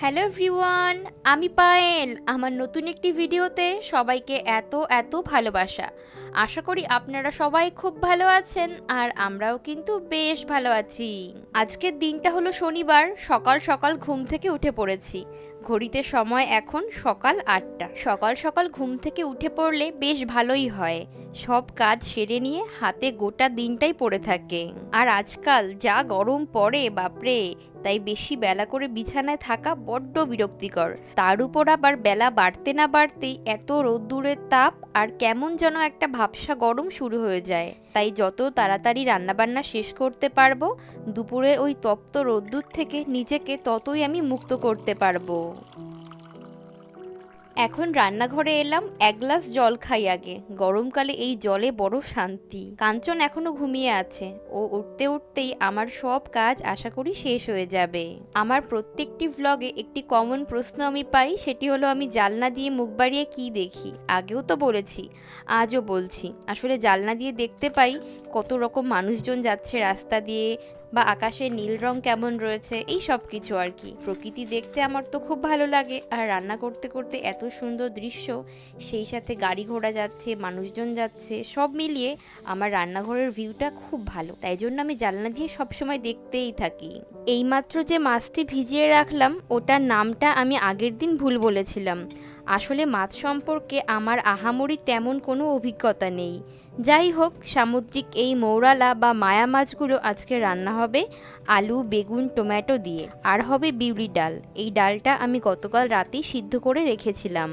Hello everyone, আমি পায়েল। আমার নতুন একটি ভিডিওতে সবাইকে এত এত ভালোবাসা। আশা করি আপনারা সবাই খুব ভালো আছেন আর আমরাও কিন্তু বেশ ভালো আছি। আজকের দিনটা হলো শনিবার, সকাল সকাল ঘুম থেকে উঠে পড়েছি। ঘড়িতে সময় এখন সকাল আটটা। সকাল সকাল ঘুম থেকে উঠে পড়লে বেশ ভালোই হয়। সব কাজ সেরে নিয়ে হাতে গোটা দিনটাই পড়ে থাকে। আর আজকাল যা গরম পড়ে, বাপরে! তাই বেশি বেলা করে বিছানায় থাকা বড্ড বিরক্তিকর। তার উপর আবার বেলা বাড়তে না বাড়তেই এত রোদ্দুরের তাপ আর কেমন যেন একটা ভাবসা গরম শুরু হয়ে যায়। তাই যত তাড়াতাড়ি রান্নাবান্না শেষ করতে পারব দুপুরে ওই তপ্ত রোদ্দুর থেকে নিজেকে ততই আমি মুক্ত করতে পারব। এখন রান্নাঘরে এলাম, এক গ্লাস জল খাই আগে। গরমকালে এই জলে বড় শান্তি। কাঞ্চন এখনও ঘুমিয়ে আছে। ও উঠতে উঠতেই আমার সব কাজ আশা করি শেষ হয়ে যাবে। আমার প্রত্যেকটি ভ্লগে একটি কমন প্রশ্ন আমি পাই, সেটি হলো আমি জালনা দিয়ে মুখ বাড়িয়ে কি দেখি? আগেও তো বলেছি, আজও বলছি। আসলে জালনা দিয়ে দেখতে পাই কত রকম মানুষজন যাচ্ছে রাস্তা দিয়ে বা আকাশের নীল রং কেমন রয়েছে, এই সব কিছু আর কি। প্রকৃতি দেখতে আমার তো খুব ভালো লাগে, আর রান্না করতে করতে এত সুন্দর দৃশ্য, সেই সাথে গাড়ি ঘোড়া যাচ্ছে, মানুষজন যাচ্ছে, সব মিলিয়ে আমার রান্নাঘরের ভিউটা খুব ভালো। তাই জন্য আমি জানলা দিয়ে সবসময় দেখতেই থাকি। এইমাত্র যে মাছটি ভিজিয়ে রাখলাম, ওটার নামটা আমি আগের দিন ভুল বলেছিলাম। আসলে মাছ সম্পর্কে আমার আহামরি তেমন কোনো অভিজ্ঞতা নেই। যাই হোক, সামুদ্রিক এই মৌরালা বা মায়া মাছগুলো আজকে রান্না হবে আলু, বেগুন, টমেটো দিয়ে। আর হবে বিউলি ডাল। এই ডালটা আমি গতকাল রাতেই সিদ্ধ করে রেখেছিলাম।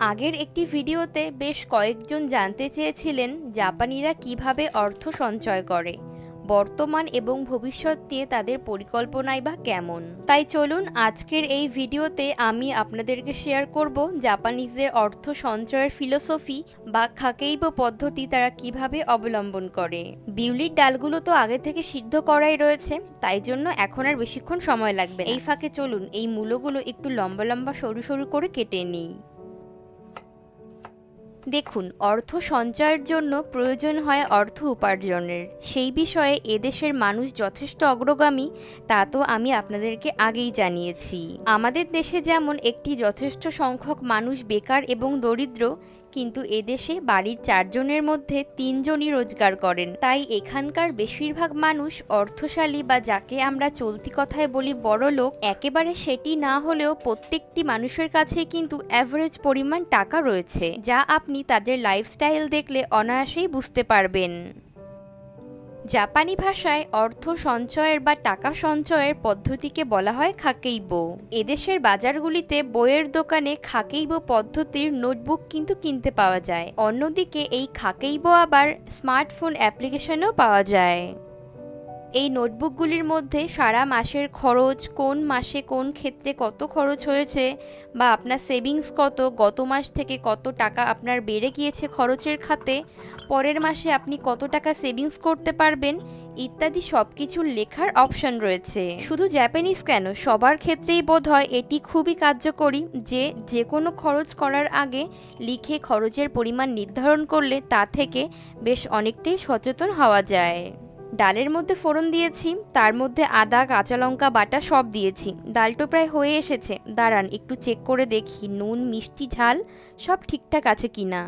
আগের একটি ভিডিওতে বেশ কয়েকজন জানতে চেয়েছিলেন জাপানিরা কীভাবে অর্থ সঞ্চয় করে। বর্তমান এবং ভবিষ্যৎ নিয়ে তাদের পরিকল্পনাই বা কেমন। তাই চলুন আজকের এই ভিডিওতে আমি আপনাদেরকে শেয়ার করব জাপানিজদের অর্থ সঞ্চয়ের ফিলোসফি বা খাকেইব পদ্ধতি তারা কীভাবে অবলম্বন করে। বিউলির ডালগুলো তো আগে থেকে সিদ্ধ করাই রয়েছে, তাই জন্য এখন আর বেশিক্ষণ সময় লাগবে এই ফাঁকে চলুন এই মূলগুলো একটু লম্বা লম্বা সরু সরু করে কেটে নিই। দেখুন, অর্থ সঞ্চয়ের জন্য প্রয়োজন হয় অর্থ উপার্জনের। সেই বিষয়ে এদেশের মানুষ যথেষ্ট অগ্রগামী, তা তো আমি আপনাদেরকে আগেই জানিয়েছি। আমাদের দেশে যেমন একটি যথেষ্ট সংখ্যক মানুষ বেকার এবং দরিদ্র, কিন্তু এদেশে বাড়ির চারজনের মধ্যে তিনজনই রোজগার করেন। তাই এখানকার বেশিরভাগ মানুষ অর্থশালী বা যাকে আমরা চলতি কথায় বলি বড় লোক, একেবারে সেটি না হলেও প্রত্যেকটি মানুষের কাছে কিন্তু অ্যাভারেজ পরিমাণ টাকা রয়েছে, যা আপনি তাদের লাইফস্টাইল দেখলে অনায়াসেই বুঝতে পারবেন। জাপানি ভাষায় অর্থ সঞ্চয়ের বা টাকা সঞ্চয়ের পদ্ধতিকে বলা হয় খাকেইবো। এদেশের বাজারগুলিতে বইয়ের দোকানে খাকেইবো পদ্ধতির নোটবুক কিন্তু কিনতে পাওয়া যায়। অন্যদিকে এই খাকেইবো আবার স্মার্টফোন অ্যাপ্লিকেশনেও পাওয়া যায়। এই নোটবুকগুলির মধ্যে সারা মাসের খরচ, কোন মাসে কোন ক্ষেত্রে কত খরচ হয়েছে বা আপনার সেভিংস কত, গত মাস থেকে কত টাকা আপনার বেড়ে গিয়েছে খরচের খাতে, পরের মাসে আপনি কত টাকা সেভিংস করতে পারবেন, ইত্যাদি সব কিছুর লেখার অপশন রয়েছে। শুধু জাপানিজ কেন, সবার ক্ষেত্রেই বোধ হয় এটি খুবই কার্যকরী যে যে কোনো খরচ করার আগে লিখে খরচের পরিমাণ নির্ধারণ করলে তা থেকে বেশ অনেকটাই সচেতন হওয়া যায়। ডালের মধ্যে ফোড়ন দিয়েছি, তার মধ্যে আদা, কাঁচা লঙ্কা, বাটা সব দিয়েছি। ডালটা প্রায় হয়ে এসেছে। দাঁড়ান, একটু চেক করে দেখি, নুন, মিষ্টি, ঝাল, সব ঠিকঠাক আছে কিনা?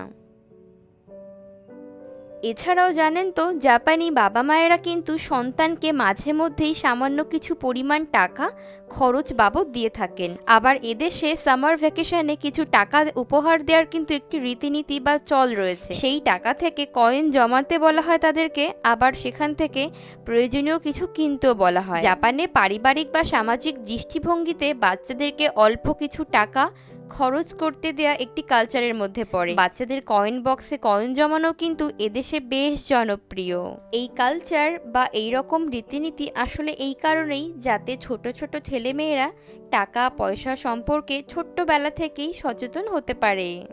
এছাড়াও জানেন তো, জাপানি বাবা মায়েরা কিন্তু সন্তানকে মাঝে মধ্যেই সামান্য কিছু পরিমাণ টাকা খরচ বাবদ দিয়ে থাকেন। আবার এদেশে সামার ভ্যাকেশনে কিছু টাকা উপহার দেওয়ার কিন্তু একটি রীতিনীতি বা চল রয়েছে। সেই টাকা থেকে কয়েন জমাতে বলা হয় তাদেরকে, আবার সেখান থেকে প্রয়োজনীয় কিছু কিনতেও বলা হয়। জাপানে পারিবারিক বা সামাজিক দৃষ্টিভঙ্গিতে বাচ্চাদেরকে অল্প কিছু টাকা খরচ করতে দেয়া একটি কালচারের মধ্যে পড়ে। বাচ্চাদের কয়েন বক্সে কয়েন জমানো কিন্তু এদেশে বেশ জনপ্রিয়। এই কালচার বা এই রকম রীতিনীতি আসলে এই কারণেই যাতে ছোট ছোট ছেলেমেয়েরা টাকা পয়সা সম্পর্কে ছোট্টবেলা থেকেই সচেতন হতে পারে।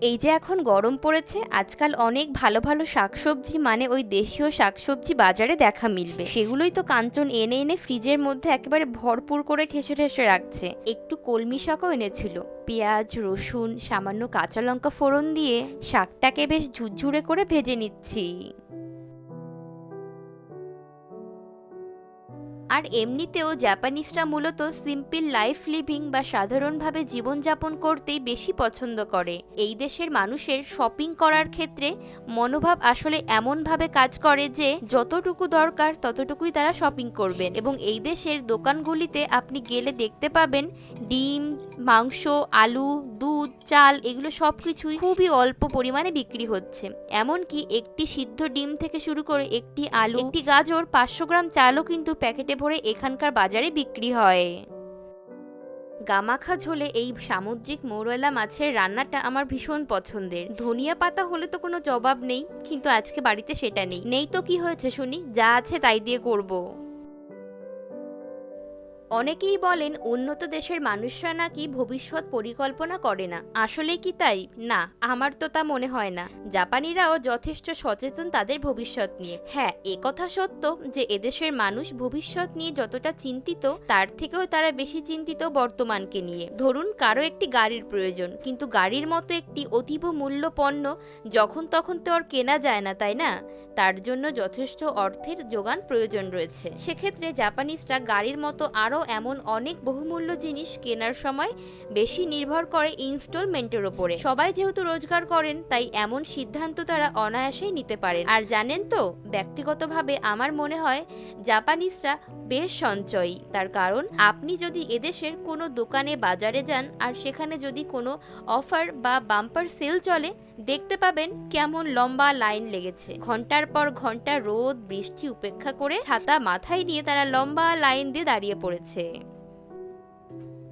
এই যে এখন গরম পড়েছে, আজকাল অনেক ভালো ভালো শাকসবজি মানে ওই দেশীয় শাকসবজি বাজারে দেখা মিলবে। সেগুলোই তো কাঞ্চন এনে এনে ফ্রিজের মধ্যে একেবারে ভরপুর করে ঠেসে ঠেসে রাখছে। একটু কলমি শাকও এনেছিল। পেঁয়াজ, রসুন, সামান্য কাঁচা লঙ্কা ফোড়ন দিয়ে শাকটাকে বেশ ঝুরঝুরে করে ভেজে নিচ্ছি। আর এমনিতেও জাপানিজরা মূলত সিম্পল লাইফ লিভিং বা সাধারণভাবে জীবনযাপন করতেই বেশি পছন্দ করে। এই দেশের মানুষের শপিং করার ক্ষেত্রে মনোভাব আসলে এমনভাবে কাজ করে যে, যতটুকু দরকার ততটুকুই তারা শপিং করবেন। এবং এই দেশের দোকানগুলিতে আপনি গেলে দেখতে পাবেন ডিম মাংস, আলু, দুধ, চাল এগুলো সব কিছুই খুবই অল্প পরিমাণে বিক্রি হচ্ছে। এমনকি একটি সিদ্ধ ডিম থেকে শুরু করে একটি আলু, একটি গাজর, পাঁচশো গ্রাম চালও কিন্তু প্যাকেটে ভরে এখানকার বাজারে বিক্রি হয়। গামাখা ঝোলে এই সামুদ্রিক মৌরলা মাছের রান্নাটা আমার ভীষণ পছন্দের। ধনিয়া পাতা হলে তো কোনো জবাব নেই, কিন্তু আজকে বাড়িতে সেটা নেই। নেই তো কি হয়েছে শুনি? যা আছে তাই দিয়ে করব। অনেকেই বলেন উন্নত দেশের মানুষরা নাকি ভবিষ্যৎ পরিকল্পনা করে না। আসলে কি তাই? না, আমার তো তা মনে হয় না। জাপানিরাও যথেষ্ট সচেতন তাদের ভবিষ্যৎ নিয়ে। হ্যাঁ এ কথা সত্য যে এদেশের মানুষ ভবিষ্যৎ নিয়ে যতটা চিন্তিত, তার থেকেও তারা বেশি চিন্তিত বর্তমানকে নিয়ে। ধরুন, কারও একটি গাড়ির প্রয়োজন, কিন্তু গাড়ির মতো একটি অতীব মূল্য পণ্য যখন তখন তো আর কেনা যায় না, তাই না? তার জন্য যথেষ্ট অর্থের যোগান প্রয়োজন রয়েছে। সেক্ষেত্রে জাপানিজরা গাড়ির মতো আরও এমন অনেক বহুমূল্য জিনিস কেনার সময় বেশি নির্ভর করে ইনস্টলমেন্টের ওপরে। সবাই যেহেতু রোজগার করেন, তাই এমন সিদ্ধান্ত তারা অনায়াসেই নিতে পারেন। আর জানেন তো, ব্যক্তিগতভাবে আমার মনে হয় জাপানিজরা বেশ সঞ্চয়ী। তার কারণ, আপনি যদি এদেশের কোনো দোকানে, বাজারে যান আর সেখানে যদি কোনো অফার বা বাম্পার সেল চলে, দেখতে পাবেন কেমন লম্বা লাইন লেগেছে। ঘণ্টার পর ঘণ্টা রোদ, বৃষ্টি উপেক্ষা করে ছাতা মাথায় নিয়ে তারা লম্বা লাইন দিয়ে দাঁড়িয়ে পড়েছে। Sí.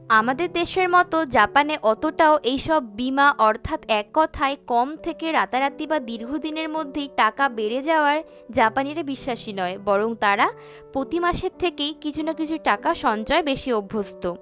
আমাদের দেশের মতো জাপানে অতটাও এইসব বিমা অর্থাৎ এক কথায় কম থেকে রাতারাতি বা দীর্ঘদিনের মধ্যেই টাকা বেড়ে যাওয়ার জাপানিরা বিশ্বাসী নয়। বরং তারা প্রতি মাসের থেকেই কিছু না কিছু টাকা সঞ্চয় বেশি অভ্যস্ত।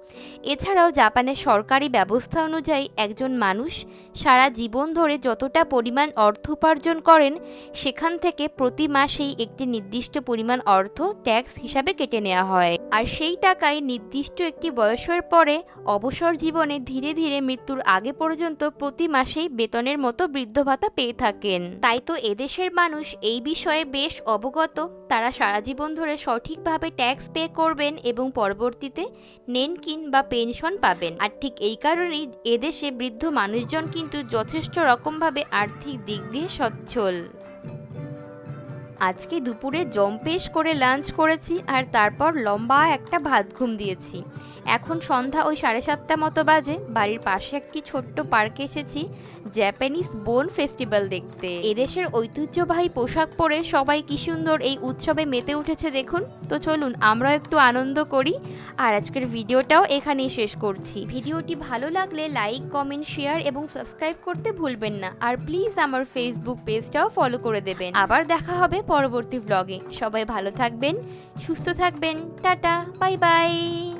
এছাড়াও জাপানের সরকারি ব্যবস্থা অনুযায়ী একজন মানুষ সারা জীবন ধরে যতটা পরিমাণ অর্থ উপার্জন করেন, সেখান থেকে প্রতি মাসেই একটি নির্দিষ্ট পরিমাণ অর্থ ট্যাক্স হিসাবে কেটে নেওয়া হয়। আর সেই টাকায় নির্দিষ্ট একটি বয়সের পরে অবসর জীবনে ধীরে ধীরে মৃত্যুর আগে পর্যন্ত প্রতি মাসেই বেতনের মতো বৃদ্ধ ভাতা পেয়ে থাকেন। তাই তো এদেশের মানুষ এই বিষয়ে বেশ অবগত। তারা সারা জীবন ধরে সঠিকভাবে ট্যাক্স পে করবেন এবং পরবর্তীতে নেনকিন বা পেনশন পাবেন। আর ঠিক এই কারণেই এদেশে বৃদ্ধ মানুষজন কিন্তু যথেষ্ট রকমভাবে আর্থিক দিক দিয়ে সচ্ছল। আজকে দুপুরে জম্পেশ করে লাঞ্চ করেছি আর তারপর লম্বা একটা ভাত ঘুম দিয়েছি। এখন সন্ধ্যা ওই সাড়ে সাতটা মতো বাজে। বাড়ির পাশে একটি ছোট্ট পার্কে এসেছি জ্যাপানিজ বোন ফেস্টিভ্যাল দেখতে। এদেশের ঐতিহ্যবাহী পোশাক পরে সবাই কি সুন্দর এই উৎসবে মেতে উঠেছে দেখুন। তো চলুন আমরাও একটু আনন্দ করি। আর আজকের ভিডিওটাও এখানেই শেষ করছি। ভিডিওটি ভালো লাগলে লাইক, কমেন্ট, শেয়ার এবং সাবস্ক্রাইব করতে ভুলবেন না। আর প্লিজ আমার ফেসবুক পেজটাও ফলো করে দেবেন। আবার দেখা হবে পরবর্তী ভ্লগে সবাই ভালো থাকবেন, সুস্থ থাকবেন। Ta ta, bye bye.